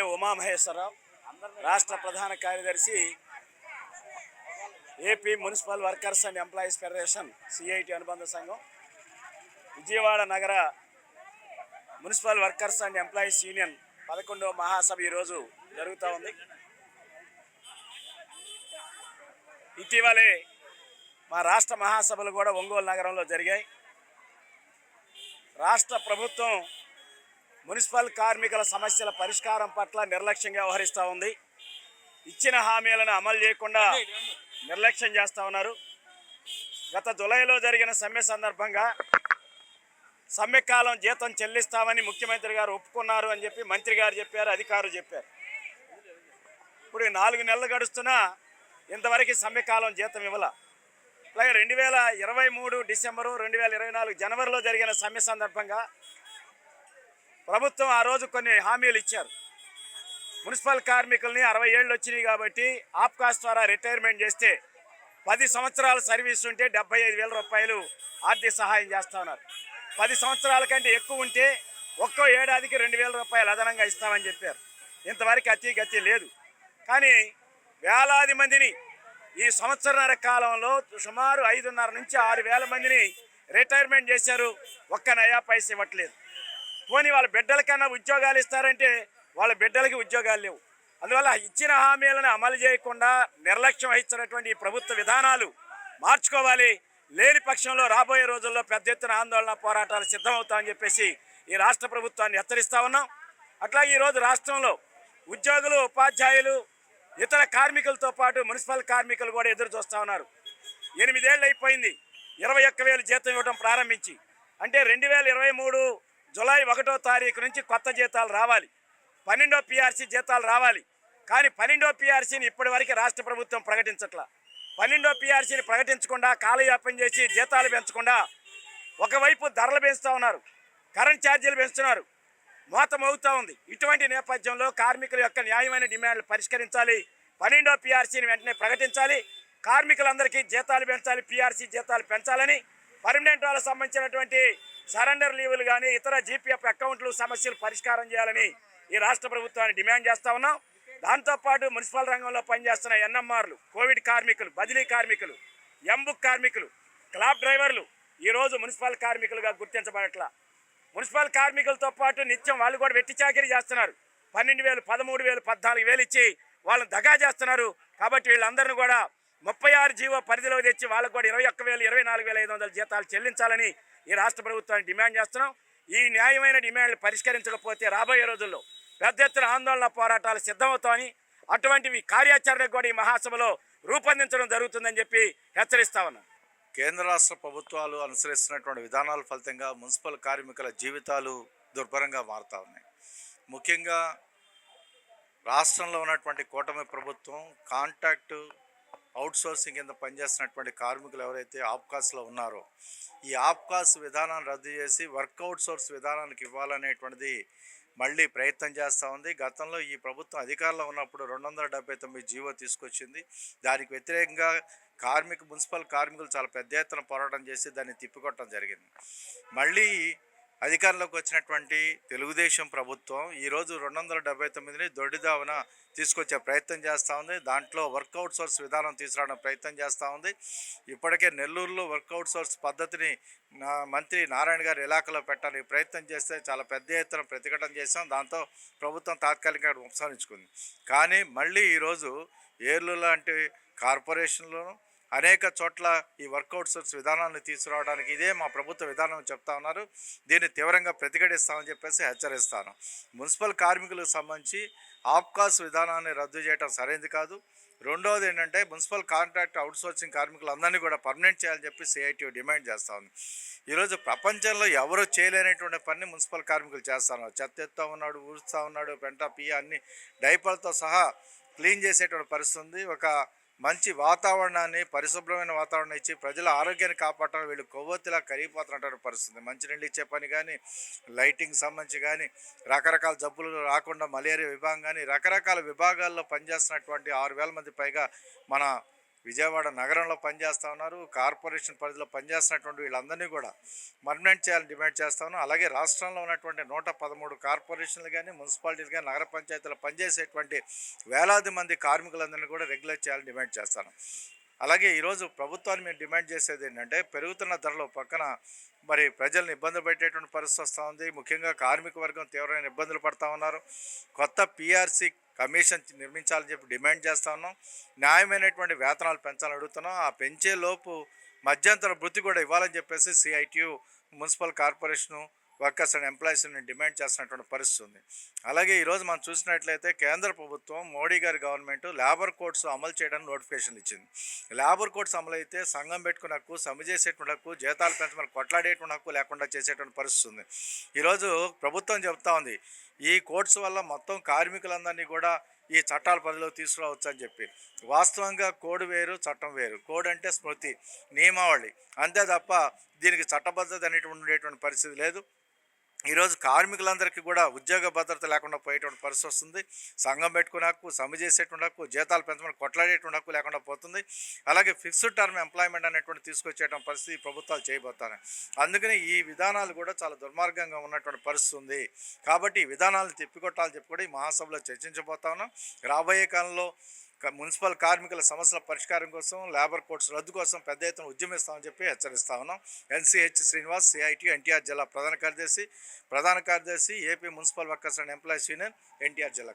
K Umamaheswararao రాష్ట్ర ప్రధాన కార్యదర్శి AP municipal workers and employees federation CIT అనుబంధ సంఘం విజయవాడ నగర municipal workers and employees union పదకొండవ మహాసభ ఈరోజు జరుగుతూ ఉంది. ఇటీవలే మా రాష్ట్ర మహాసభలు కూడా ఒంగోలు నగరంలో జరిగాయి. రాష్ట్ర ప్రభుత్వం మున్సిపల్ కార్మికుల సమస్యల పరిష్కారం పట్ల నిర్లక్ష్యంగా వ్యవహరిస్తూ ఉంది. ఇచ్చిన హామీలను అమలు చేయకుండా నిర్లక్ష్యం చేస్తూ ఉన్నారు. గత జులైలో జరిగిన సమ్మె సందర్భంగా సమ్మె కాలం జీతం చెల్లిస్తామని ముఖ్యమంత్రి గారు ఒప్పుకున్నారు అని చెప్పి మంత్రి గారు చెప్పారు అధికారులు చెప్పారు. ఇప్పుడు నాలుగు నెలలు గడుస్తున్నా ఇంతవరకు సమ్మె కాలం జీతం ఇవ్వాల. అలాగే రెండు వేల ఇరవై మూడు డిసెంబరు రెండు వేల ఇరవై నాలుగు జనవరిలో జరిగిన సమ్మె సందర్భంగా ప్రభుత్వం ఆ రోజు కొన్ని హామీలు ఇచ్చారు. మున్సిపల్ కార్మికుల్ని అరవై ఏళ్ళు వచ్చినాయి కాబట్టి ఆప్కాస్ ద్వారా రిటైర్మెంట్ చేస్తే పది సంవత్సరాల సర్వీస్ ఉంటే డెబ్బై ఐదు వేల రూపాయలు ఆర్థిక సహాయం చేస్తా ఉన్నారు. పది సంవత్సరాల కంటే ఎక్కువ ఉంటే ఒక్కో ఏడాదికి రెండు వేల రూపాయలు అదనంగా ఇస్తామని చెప్పారు. ఇంతవరకు అతి గతి లేదు. కానీ వేలాది మందిని ఈ సంవత్సరన్నర కాలంలో సుమారు ఐదున్నర నుంచి ఆరు వేల మందిని రిటైర్మెంట్ చేశారు. ఒక్క నయా పైస ఇవ్వట్లేదు. పోనీ వాళ్ళ బిడ్డలకన్నా ఉద్యోగాలు ఇస్తారంటే వాళ్ళ బిడ్డలకి ఉద్యోగాలు లేవు. అందువల్ల ఇచ్చిన హామీలను అమలు చేయకుండా నిర్లక్ష్యం వహిస్తున్నటువంటి ప్రభుత్వ విధానాలు మార్చుకోవాలి. లేని పక్షంలో రాబోయే రోజుల్లో పెద్ద ఎత్తున ఆందోళన పోరాటాలు సిద్ధమవుతామని చెప్పేసి ఈ రాష్ట్ర ప్రభుత్వాన్ని హెచ్చరిస్తా ఉన్నాం. అట్లాగే ఈరోజు రాష్ట్రంలో ఉద్యోగులు ఉపాధ్యాయులు ఇతర కార్మికులతో పాటు మున్సిపల్ కార్మికులు కూడా ఎదురు చూస్తూ ఉన్నారు. ఎనిమిదేళ్ళు అయిపోయింది. ఇరవై ఒక్క వేలు జీతం ఇవ్వడం ప్రారంభించి. అంటే రెండు వేల ఇరవై మూడు జులై ఒకటో తారీఖు నుంచి కొత్త జీతాలు రావాలి. పన్నెండో పిఆర్సీ జీతాలు రావాలి. కానీ పన్నెండో పిఆర్సీని ఇప్పటివరకు రాష్ట్ర ప్రభుత్వం ప్రకటించట్లా. పన్నెండో పిఆర్సీని ప్రకటించకుండా కాలయాపం చేసి జీతాలు పెంచకుండా ఒకవైపు ధరలు పెంచుతూ ఉన్నారు. కరెంట్ ఛార్జీలు పెంచుతున్నారు. మోతమవుతూ అవుతూ ఉంది. ఇటువంటి నేపథ్యంలో కార్మికుల యొక్క న్యాయమైన డిమాండ్లు పరిష్కరించాలి. పన్నెండో పిఆర్సీని వెంటనే ప్రకటించాలి. కార్మికులందరికీ జీతాలు పెంచాలి. పిఆర్సీ జీతాలు పెంచాలని పర్మనెంట్ వాళ్ళకి సంబంధించినటువంటి సరెండర్ లీవులు కానీ ఇతర జీపీఎఫ్ అకౌంట్లు సమస్యలు పరిష్కారం చేయాలని ఈ రాష్ట్ర ప్రభుత్వాన్ని డిమాండ్ చేస్తా ఉన్నాం. దాంతోపాటు మున్సిపల్ రంగంలో పనిచేస్తున్న ఎన్ఎంఆర్లు కోవిడ్ కార్మికులు బదిలీ కార్మికులు ఎంబుక్ కార్మికులు క్లాబ్ డ్రైవర్లు ఈరోజు మున్సిపల్ కార్మికులుగా గుర్తించబడట్లా. మున్సిపల్ కార్మికులతో పాటు నిత్యం వాళ్ళు కూడా వెట్టి చాకరీ చేస్తున్నారు. పన్నెండు వేలు పదమూడు వేలు పద్నాలుగు వేలు ఇచ్చి వాళ్ళని దగా చేస్తున్నారు. కాబట్టి వీళ్ళందరినీ కూడా ముప్పై ఆరు జీవో పరిధిలో తెచ్చి వాళ్ళకు కూడా ఇరవై ఒక్క వేలు ఇరవై నాలుగు వేల ఐదు వందల జీతాలు చెల్లించాలని ఈ రాష్ట్ర ప్రభుత్వాన్ని డిమాండ్ చేస్తున్నాం. ఈ న్యాయమైన డిమాండ్లు పరిష్కరించకపోతే రాబోయే రోజుల్లో పెద్ద ఎత్తున ఆందోళన పోరాటాలు సిద్ధమవుతామని అటువంటివి కార్యాచరణకు కూడా ఈ మహాసభలో రూపొందించడం జరుగుతుందని చెప్పి హెచ్చరిస్తా ఉన్నాం. కేంద్ర రాష్ట్ర ప్రభుత్వాలు అనుసరిస్తున్నటువంటి విధానాల ఫలితంగా మున్సిపల్ కార్మికుల జీవితాలు దుర్భరంగా మారుతూ ఉన్నాయి. ముఖ్యంగా రాష్ట్రంలో ఉన్నటువంటి కూటమి ప్రభుత్వం కాంట్రాక్టు అవుట్సోర్సింగ్ కింద పనిచేస్తున్నటువంటి కార్మికులు ఎవరైతే ఆప్కాస్లో ఉన్నారో ఈ ఆప్కాస్ విధానాన్ని రద్దు చేసి వర్క్ అవుట్సోర్స్ విధానానికి ఇవ్వాలనేటువంటిది మళ్ళీ ప్రయత్నం చేస్తూ ఉంది. గతంలో ఈ ప్రభుత్వం అధికారంలో ఉన్నప్పుడు రెండు వందల డెబ్బై తొమ్మిది జీవో తీసుకొచ్చింది. దానికి వ్యతిరేకంగా కార్మిక మున్సిపల్ కార్మికులు చాలా పెద్ద ఎత్తున పోరాటం చేసి దాన్ని తిప్పికొట్టడం జరిగింది. మళ్ళీ అధికారంలోకి వచ్చినటువంటి తెలుగుదేశం ప్రభుత్వం ఈరోజు రెండు వందల డెబ్బై తొమ్మిదిని దొడ్డిదావన తీసుకొచ్చే ప్రయత్నం చేస్తూ ఉంది. దాంట్లో వర్కౌట్ సోర్స్ విధానం తీసుకురావడం ప్రయత్నం చేస్తూ ఉంది. ఇప్పటికే నెల్లూరులో వర్కౌట్ సోర్స్ పద్ధతిని నా మంత్రి నారాయణ గారి ఇలాఖలో పెట్టాలని ప్రయత్నం చేస్తే చాలా పెద్ద ఎత్తున ప్రతిఘటన చేశాం. దాంతో ప్రభుత్వం తాత్కాలికంగా ఉపసంహరించుకుంది. కానీ మళ్ళీ ఈరోజు ఏర్లు లాంటి కార్పొరేషన్లోనూ అనేక చోట్ల ఈ వర్కౌట్ సోర్స్ విధానాన్ని తీసుకురావడానికి ఇదే మా ప్రభుత్వ విధానం చెప్తా ఉన్నారు. దీన్ని తీవ్రంగా ప్రతిఘటిస్తామని చెప్పేసి హెచ్చరిస్తాను. మున్సిపల్ కార్మికులకు సంబంధించి ఆఫ్కాస్ విధానాన్ని రద్దు చేయడం సరైనది కాదు. రెండవది ఏంటంటే మున్సిపల్ కాంట్రాక్ట్ అవుట్సోర్సింగ్ కార్మికులందరినీ కూడా పర్మనెంట్ చేయాలని చెప్పి సిఐటి డిమాండ్ చేస్తా ఉంది. ఈరోజు ప్రపంచంలో ఎవరు చేయలేనటువంటి పని మున్సిపల్ కార్మికులు చేస్తున్నారు చెత్త ఎత్తా ఉన్నాడు ఊరుస్తూ ఉన్నాడు పెంట పియ అన్ని డైపర్లతో సహా క్లీన్ చేసేటువంటి పరిస్థితి ఉంది. ఒక మంచి వాతావరణాన్ని పరిశుభ్రమైన వాతావరణం ఇచ్చి ప్రజల ఆరోగ్యాన్ని కాపాడటం వీళ్ళు కొవ్వొత్తిలా కరిగిపోతున్నటువంటి పరిస్థితి. మంచినీళ్ళు ఇచ్చే పని కానీ లైటింగ్ సంబంధించి కానీ రకరకాల జబ్బులు రాకుండా మలేరియా విభాగం కానీ రకరకాల విభాగాల్లో పనిచేస్తున్నటువంటి ఆరు వేల మంది పైగా మన విజయవాడ నగరంలో పనిచేస్తూ ఉన్నారు. కార్పొరేషన్ పరిధిలో పనిచేస్తున్నటువంటి వీళ్ళందరినీ కూడా పర్మనెంట్ చేయాలని డిమాండ్ చేస్తా ఉన్నాం. అలాగే రాష్ట్రంలో ఉన్నటువంటి నూట పదమూడు కార్పొరేషన్లు కానీ మున్సిపాలిటీలు కానీ నగర పంచాయతీలు పనిచేసేటువంటి వేలాది మంది కార్మికులందరినీ కూడా రెగ్యులేట్ చేయాలని డిమాండ్ చేస్తాను. అలాగే ఈరోజు ప్రభుత్వాన్ని మేము డిమాండ్ చేసేది ఏంటంటే పెరుగుతున్న ధరలు పక్కన మరి ప్రజల్ని ఇబ్బంది పెట్టేటువంటి పరిస్థితి వస్తూ ఉంది. ముఖ్యంగా కార్మిక వర్గం తీవ్రమైన ఇబ్బందులు పడతా ఉన్నారు. కొత్త పిఆర్సి కమిషన్ నిర్మించాలని చెప్పి డిమాండ్ చేస్తూ ఉన్నాం. న్యాయమైనటువంటి వేతనాలు పెంచాలని అడుగుతున్నాం. ఆ పెంచే లోపు మధ్యంతర వృత్తి కూడా ఇవ్వాలని చెప్పేసి CITU municipal corporation workers and ఎంప్లాయీస్ని డిమాండ్ చేస్తున్నటువంటి పరిస్థితి ఉంది. అలాగే ఈరోజు మనం చూసినట్లయితే కేంద్ర ప్రభుత్వం మోడీ గారి గవర్నమెంట్ లేబర్ కోడ్స్ అమలు చేయడానికి నోటిఫికేషన్ ఇచ్చింది. లేబర్ కోడ్స్ అమలు అయితే సంఘం పెట్టుకున్న హక్కు సమ్మె చేసేటువంటి హక్కు జీతాలు పెంచమని కొట్లాడేటువంటి హక్కు లేకుండా చేసేటువంటి పరిస్థితి ఉంది. ఈరోజు ప్రభుత్వం చెప్తా ఉంది ఈ కోడ్స్ వల్ల మొత్తం కార్మికులందరినీ కూడా ఈ చట్టాల పరిధిలో తీసుకురావచ్చు అని చెప్పి. వాస్తవంగా కోడ్ వేరు చట్టం వేరు. కోడ్ అంటే స్మృతి నియమావళి. అంతే తప్ప దీనికి చట్టబద్ధత అనేటువంటి ఉండేటువంటి పరిస్థితి లేదు. ఈరోజు కార్మికులందరికీ కూడా ఉద్యోగ భద్రత లేకుండా పోయేటువంటి పరిస్థితి వస్తుంది. సంఘం పెట్టుకునే హక్కు సమ్మె చేసేటువంటి హక్కు జీతాలు పెంచమని కొట్లాడేటువంటి హక్కు లేకుండా పోతుంది. అలాగే ఫిక్స్డ్ టర్మ్ ఎంప్లాయ్మెంట్ అనేటువంటి తీసుకొచ్చేటువంటి పరిస్థితి ప్రభుత్వాలు చేయబోతారు అందుకని ఈ విధానాలు కూడా చాలా దుర్మార్గంగా ఉన్నటువంటి పరిస్థితి ఉంది. కాబట్టి ఈ విధానాలను తిప్పికొట్టాలని చెప్పి కూడా ఈ మహాసభలో చర్చించబోతా ఉన్నాం. రాబోయే కాలంలో మున్సిపల్ కార్మికుల సమస్యల పరిష్కారం కోసం లేబర్ కోర్ట్స్ రద్దు కోసం పెద్ద ఎత్తున ఉద్యమిస్తామని చెప్పి హెచ్చరిస్తా ఉన్నాం. ఎన్సీహెచ్ శ్రీనివాస్ సిఐటి ఎన్టీఆర్ జిల్లా ప్రధాన కార్యదర్శి ప్రధాన కార్యదర్శి AP municipal workers and employees union NTR జిల్లా